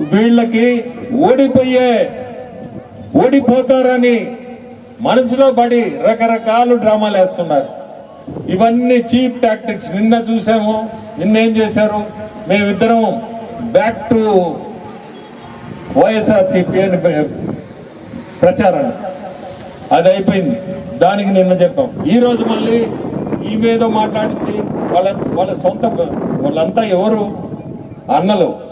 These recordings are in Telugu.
వీళ్ళకి ఓడిపోయే ఓడిపోతారని మనసులో పడి రకరకాల డ్రామాలు వేస్తున్నారు. ఇవన్నీ చీప్ టాక్టిక్స్. నిన్న చూసాము నిన్న ఏం చేశారు? మేమిద్దరం బ్యాక్ టు వైఎస్ఆర్సీపీ అని ప్రచారం. అది అయిపోయింది. దానికి నిన్న చెప్పాం. ఈ రోజు మళ్ళీ ఈమెదో మాట్లాడింది వాళ్ళ వాళ్ళ సొంత వాళ్ళంతా ఎవరు? అన్నలు.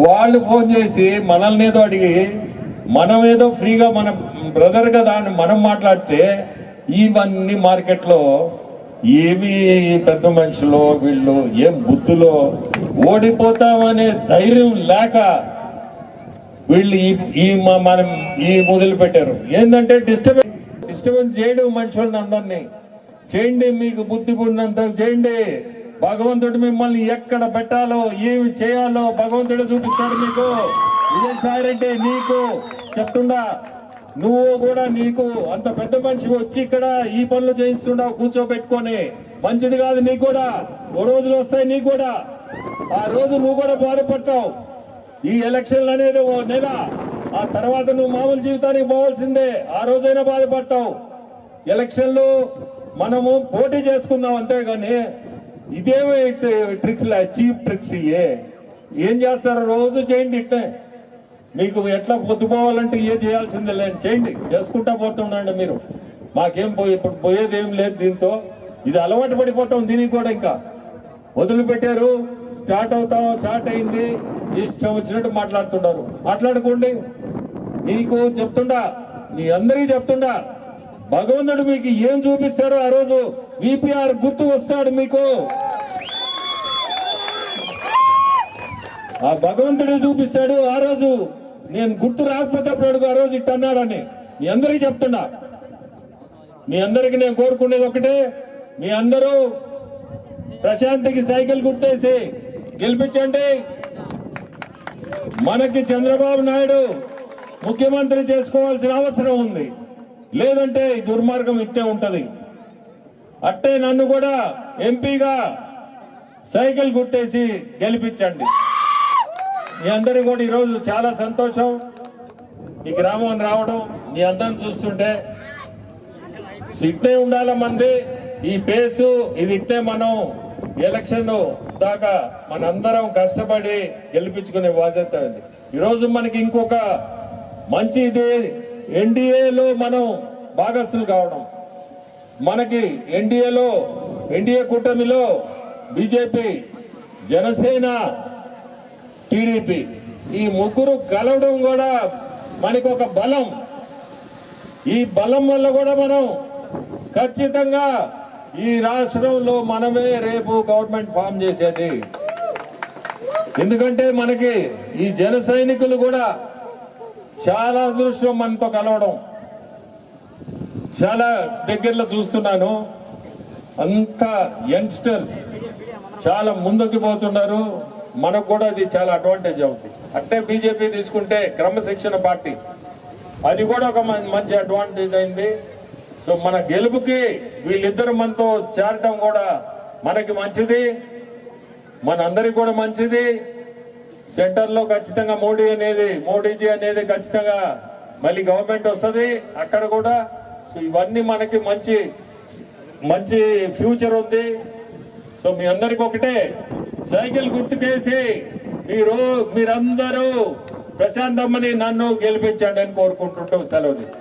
వాళ్ళు ఫోన్ చేసి మనల్ని ఏదో అడిగి మనం ఏదో ఫ్రీగా మన బ్రదర్ కదా అని మనం మాట్లాడితే ఇవన్నీ మార్కెట్లో ఏమి పెద్ద మనుషులు వీళ్ళు ఏం బుద్ధులో ఓడిపోతామనే ధైర్యం లేక వీళ్ళు ఈ ఈ మ- మనం ఈ మొదలు పెట్టారు ఏంటంటే డిస్టర్బెన్స్ డిస్టర్బెన్స్ చేయడం మనుషుల్ని అందరినీ. చేయండి మీకు బుద్ధి ఉన్నంత చేయండి. భగవంతుడు మిమ్మల్ని ఎక్కడ పెట్టాలో ఏమి చేయాలో భగవంతుడు చూపిస్తాడు మీకు. విజయసాయి రెడ్డి నీకు చెప్తుండా నువ్వు కూడా నీకు అంత పెద్ద మనిషి వచ్చి ఇక్కడ ఈ పనులు చేయిస్తుండవు కూర్చోబెట్టుకొని. మంచిది కాదు నీకు కూడా. ఓ రోజులు వస్తాయి నీకు కూడా. ఆ రోజు నువ్వు కూడా బాధపడతావు. ఈ ఎలక్షన్లు అనేది ఓ నెల. ఆ తర్వాత నువ్వు మామూలు జీవితానికి పోవాల్సిందే. ఆ రోజైనా బాధపడతావు. ఎలక్షన్లు మనము పోటీ చేసుకుందాం అంతేగాని ఇదేమో ట్రిక్స్ చీప్ ట్రిక్స్ ఇయే ఏం చేస్తారు రోజు చేయండి ఇట్టే. మీకు ఎట్లా పొద్దుపోవాలంటే ఏ చేయాల్సిందే లేండి. చేయండి. చేసుకుంటా పోతుండండి మీరు. మాకేం పోయి ఇప్పుడు పోయేది ఏం లేదు దీంతో. ఇది అలవాటు పడిపోతాం దీనికి కూడా ఇంకా. వదిలిపెట్టారు. స్టార్ట్ అవుతాం స్టార్ట్ అయింది. ఇష్టం వచ్చినట్టు మాట్లాడుతున్నారు మాట్లాడుకోండి. నీకు చెప్తుండా. నీ అందరికీ చెప్తుండా. భగవంతుడు మీకు ఏం చూపిస్తాడో ఆ రోజు విపిఆర్ గుర్తు వస్తాడు మీకు. ఆ భగవంతుడే చూపిస్తాడు ఆ రోజు నేను గుర్తు రాకపోతే అప్పుడు ఆ రోజు ఇట్ట అన్నాడని. మీ అందరికీ చెప్తున్నా. మీ అందరికి నేను కోరుకునేది ఒకటే మీ అందరూ ప్రశాంత్కి సైకిల్ గుర్తేసి గెలిపించండి. మనకి చంద్రబాబు నాయుడు ముఖ్యమంత్రి చేసుకోవాల్సిన అవసరం ఉంది. లేదంటే దుర్మార్గం ఇట్టే ఉంటది. అట్టే నన్ను కూడా ఎంపీగా సైకిల్ గుర్తేసి గెలిపించండి. మీ అందరికీ కూడా ఈరోజు చాలా సంతోషం. ఈ గ్రామం రావడం మీ అందరిని చూస్తుంటే ఇట్టే ఉండాల మంది. ఈ పేసు ఇది ఇట్టే మనం ఎలక్షన్ దాకా మనందరం కష్టపడి గెలిపించుకునే బాధ్యత ఉంది. ఈరోజు మనకి ఇంకొక మంచి ఇది. ఎన్డీఏలో మనం భాగస్తులు కావడం. మనకి ఎన్డీఏలో ఎన్డీఏ కూటమిలో బీజేపీ జనసేన టీడీపీ ఈ ముగ్గురు కలవడం కూడా మనకి ఒక బలం. ఈ బలం వల్ల కూడా మనం ఖచ్చితంగా ఈ రాష్ట్రంలో మనమే రేపు గవర్నమెంట్ ఫామ్ చేసేది. ఎందుకంటే మనకి ఈ జన సైనికులు కూడా చాలా అదృష్టం మనతో కలవడం. చాలా దగ్గరలో చూస్తున్నాను. అంత యంగ్స్టర్స్ చాలా ముందుకు పోతున్నారు. మనకు కూడా అది చాలా అడ్వాంటేజ్ అవుతుంది అంటే బీజేపీ తీసుకుంటే క్రమశిక్షణ పార్టీ. అది కూడా ఒక మంచి అడ్వాంటేజ్ అయింది. సో మన గెలుపుకి వీళ్ళిద్దరు మనతో చేరటం కూడా మనకి మంచిది. మనందరికి కూడా మంచిది. సెంటర్లో ఖచ్చితంగా మోడీ అనేది మోడీజీ అనేది ఖచ్చితంగా మళ్ళీ గవర్నమెంట్ వస్తుంది. అక్కడ కూడా సో ఇవన్నీ మనకి మంచి మంచి ఫ్యూచర్ ఉంది. సో మీ అందరికి ఒకటే సైకిల్ గుర్తుకేసి మీరు మీరందరూ ప్రశాంతమ్మని నన్ను గెలిపించండి అని కోరుకుంటుంటూ సెలవు